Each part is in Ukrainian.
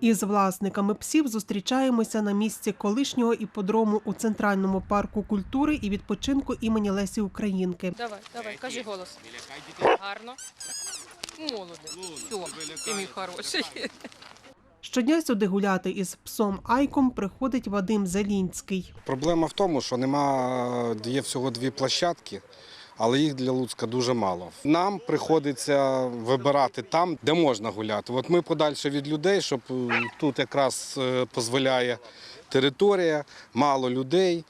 Із власниками псів зустрічаємося на місці колишнього іподрому у центральному парку культури і відпочинку імені Лесі Українки. Давай, давай, кажи голос. Гарно. Молодець. Ти мій хороший. Щодня сюди гуляти із псом Айком приходить Вадим Зелінський. Проблема в тому, що нема є всього дві площадки, але їх для Луцька дуже мало. Нам приходиться вибирати там, де можна гуляти. От ми подальше від людей, щоб е, тут якраз е, дозволяє територія, мало людей,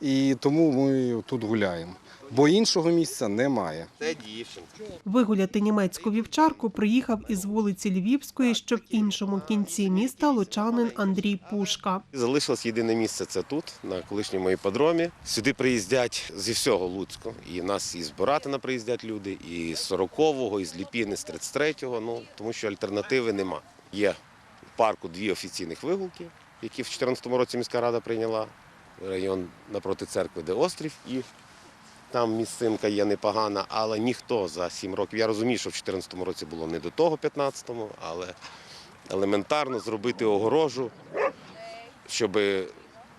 і тому ми тут гуляємо. Бо іншого місця немає. Це дівчинка. Вигуляти німецьку вівчарку приїхав із вулиці Львівської, що в іншому кінці міста лучанин Андрій Пушка. Залишилось єдине місце це тут, на колишньому іпподромі. Сюди приїздять зі всього Луцьку. І в нас із Боратина приїздять люди, і з 40-го, і з Ліпіни, з 33-го. Ну, тому що альтернативи нема. Є в парку дві офіційних вигулки, які в 2014 році міська рада прийняла. Район напроти церкви, де острів, і там місцинка є непогана, але ніхто за 7 років. Я розумію, що в 2014 році було не до того, 15-му, але елементарно зробити огорожу, щоб,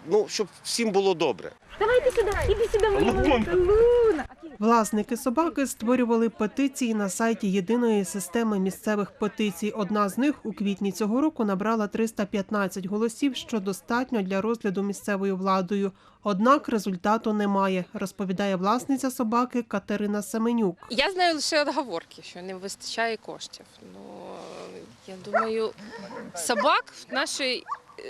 ну, щоб всім було добре. Давай иди сюда, иди сюда, моя маленька Луна. Власники собаки створювали петиції на сайті єдиної системи місцевих петицій. Одна з них у квітні цього року набрала 315 голосів, що достатньо для розгляду місцевою владою. Однак результату немає, розповідає власниця собаки Катерина Семенюк. Я знаю лише отговорки, що не вистачає коштів. Ну, я думаю, собак в нашій,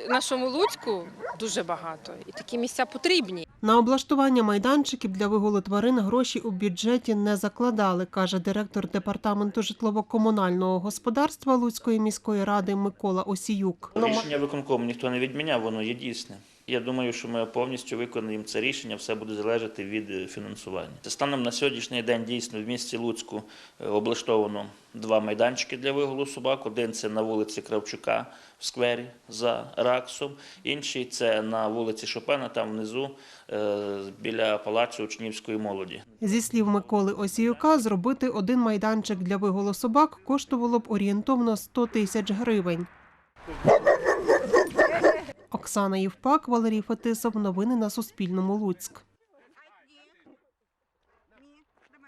нашому Луцьку дуже багато. І такі місця потрібні. На облаштування майданчиків для вигулу тварин гроші у бюджеті не закладали, каже директор департаменту житлово-комунального господарства Луцької міської ради Микола Осіюк. Рішення виконкому ніхто не відміняв, воно є дійсне. Я думаю, що ми повністю виконаємо це рішення, все буде залежати від е, фінансування. Станом на сьогоднішній день дійсно в місті Луцьку е, облаштовано два майданчики для вигулу собак. Один це на вулиці Кравчука в сквері за Раксом, інший це на вулиці Шопена, там внизу е, біля палацу учнівської молоді. Зі слів Миколи Осіюка, зробити один майданчик для вигулу собак коштувало б орієнтовно 100 тисяч гривень. Оксана Євпак, Валерій Фетисов. Новини на Суспільному. Луцьк.